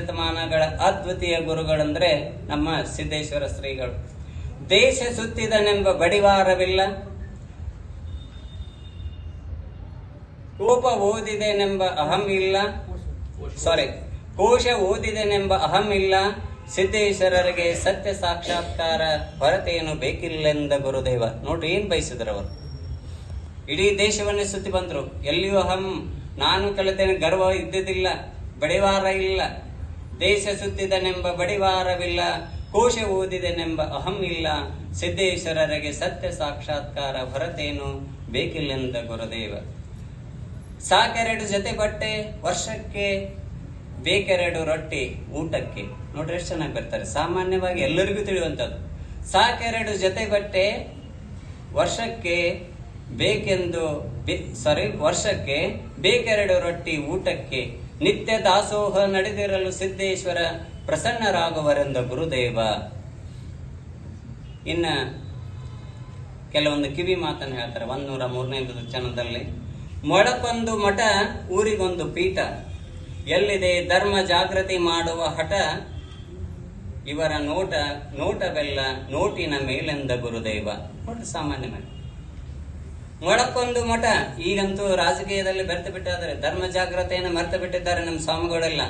ಶತಮಾನಗಳ ಅದ್ವಿತೀಯ ಗುರುಗಳಂದ್ರೆ ನಮ್ಮ ಸಿದ್ದೇಶ್ವರ ಶ್ರೀಗಳು. ದೇಶ ಸುತ್ತಿದನೆಂಬ ಬಡಿವಾರವಿಲ್ಲ. ಕೋಪ ಓದಿದೆನೆಂಬ ಅಹಂ ಇಲ್ಲ. ಸಾರಿ ಕೋಶ ಓದಿದೆನೆಂಬ ಅಹಂ ಇಲ್ಲ. ಸಿದ್ದೇಶ್ವರರಿಗೆ ಸತ್ಯ ಸಾಕ್ಷಾತ್ಕಾರ ಹೊರತೇನು ಬೇಕಿಲ್ಲೆಂದ ಗುರುದೇವ. ನೋಡ್ರಿ ಏನ್ ಬಯಸಿದ್ರು ಅವರು. ಇಡೀ ದೇಶವನ್ನೇ ಸುತ್ತಿ ಬಂದ್ರು. ಎಲ್ಲಿಯೂ ಅಹಂ. ನಾನು ಕಲಿತೇನೆ ಗರ್ವ ಇದ್ದಿದ್ದಿಲ್ಲ. ಬಡಿವಾರ ಇಲ್ಲ. ದೇಶ ಸುತ್ತಿದನೆಂಬ ಬಡಿವಾರವಿಲ್ಲ, ಕೋಶ ಓದಿದೆನೆಂಬ ಅಹಂ ಇಲ್ಲ, ಸಿದ್ದೇಶ್ವರರಿಗೆ ಸತ್ಯ ಸಾಕ್ಷಾತ್ಕಾರ ಹೊರತೇನು ಬೇಕಿಲ್ಲೆಂದ ಗುರುದೇವ. ಸಾಕೆರಡು ಜೊತೆ ಬಟ್ಟೆ, ವರ್ಷಕ್ಕೆ ಬೇಕೆರಡು ರೊಟ್ಟಿ, ಊಟಕ್ಕೆ. ನೋಡ್ರಿ ಎಷ್ಟು ಚೆನ್ನಾಗಿ ಬರ್ತಾರೆ. ಸಾಮಾನ್ಯವಾಗಿ ಎಲ್ಲರಿಗೂ ತಿಳಿಯುವಂಥದ್ದು. ಸಾಕೆರಡು ಜೊತೆ ಬಟ್ಟೆ, ವರ್ಷಕ್ಕೆ ಬೇಕೆಂದು ಸಾರಿ ವರ್ಷಕ್ಕೆ ಬೇಕೆರಡು ರೊಟ್ಟಿ, ಊಟಕ್ಕೆ. ನಿತ್ಯ ದಾಸೋಹ ನಡೆದಿರಲು ಸಿದ್ದೇಶ್ವರ ಪ್ರಸನ್ನರಾಗುವರೆಂದ ಗುರುದೇವ. ಇನ್ನ ಕೆಲವೊಂದು ಕಿವಿ ಮಾತನ್ನು ಹೇಳ್ತಾರೆ. ಒಂದೂರ ಮೂರನೇ ಚನದಲ್ಲಿ ಮೊಳಕೊಂದು ಮಠ, ಊರಿಗೊಂದು ಪೀಠ. ಎಲ್ಲಿದೆ ಧರ್ಮ ಜಾಗೃತಿ ಮಾಡುವ ಹಠ? ಇವರ ನೋಟ, ನೋಟವೆಲ್ಲ ನೋಟಿನ ಮೇಲೆಂದ ಗುರುದೇವ. ನೋಡಿ ಮೊಳಕೊಂದು ಮಠ. ಈಗಂತೂ ರಾಜಕೀಯದಲ್ಲಿ ಬೆರೆತು ಬಿಟ್ಟಾದರೆ ಧರ್ಮ ಜಾಗ್ರತೆಯನ್ನು ಮರೆತು ಬಿಟ್ಟಿದ್ದಾರೆ ನಮ್ಮ ಸ್ವಾಮಿಗಳೆಲ್ಲ.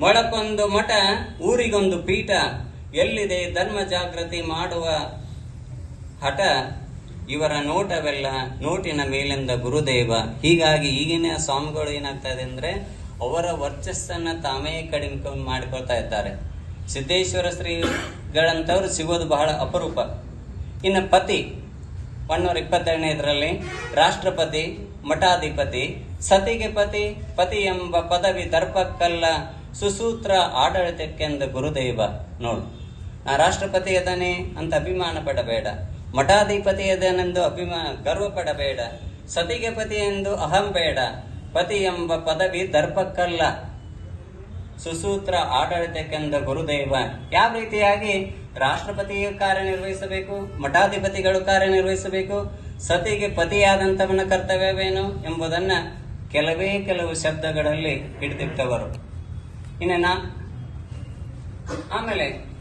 ಮೊಳಕೊಂದು ಮಠ, ಊರಿಗೊಂದು ಪೀಠ. ಎಲ್ಲಿದೆ ಧರ್ಮ ಜಾಗೃತಿ ಮಾಡುವ ಹಠ? ಇವರ ನೋಟವೆಲ್ಲ ನೋಟಿನ ಮೇಲಿಂದ ಗುರುದೇವ. ಹೀಗಾಗಿ ಈಗಿನ ಸ್ವಾಮಿಗಳು ಏನಾಗ್ತಾ ಅಂದ್ರೆ, ಅವರ ವರ್ಚಸ್ಸನ್ನ ತಾವೇ ಕಡಿಮೆ ಮಾಡಿಕೊಳ್ತಾ ಇದ್ದಾರೆ. ಸಿದ್ದೇಶ್ವರ ಶ್ರೀಗಳಂಥವ್ರು ಸಿಗೋದು ಬಹಳ ಅಪರೂಪ. ಇನ್ನು ಪತಿ ಒನ್ನೂರ ಇಪ್ಪತ್ತೆರಡನೇದರಲ್ಲಿ ರಾಷ್ಟ್ರಪತಿ, ಮಠಾಧಿಪತಿ, ಸತಿಗೆ ಪತಿ ಪತಿ ಎಂಬ ಪದವಿ ದರ್ಪಕ್ಕಲ್ಲ ಸುಸೂತ್ರ ಆಡಳಿತಕ್ಕೆಂದ ಗುರುದೇವ. ನೋಡು, ನಾ ರಾಷ್ಟ್ರಪತಿ ಅದನೆ ಅಂತ ಅಭಿಮಾನ ಪಡಬೇಡ. ಮಠಾಧಿಪತಿ ಅದನೆಂದು ಅಭಿಮಾನ, ಗರ್ವ ಪಡಬೇಡ. ಸತಿಗೆ ಪತಿ ಎಂದು ಅಹಂ ಬೇಡ. ಪತಿ ಎಂಬ ಪದವಿ ದರ್ಪಕ್ಕಲ್ಲ ಸುಸೂತ್ರ ಆಡಳಿತಕ್ಕೆಂದ ಗುರುದೈವ. ಯಾವ ರೀತಿಯಾಗಿ ರಾಷ್ಟ್ರಪತಿ ಕಾರ್ಯನಿರ್ವಹಿಸಬೇಕು, ಮಠಾಧಿಪತಿಗಳು ಕಾರ್ಯನಿರ್ವಹಿಸಬೇಕು, ಸತಿಗೆ ಪತಿಯಾದಂಥವನ ಕರ್ತವ್ಯವೇನು ಎಂಬುದನ್ನ ಕೆಲವೇ ಕೆಲವು ಶಬ್ದಗಳಲ್ಲಿ ಹಿಡಿದಿಟ್ಟವರು. ಇನ್ನೇನಾ? ಆಮೇಲೆ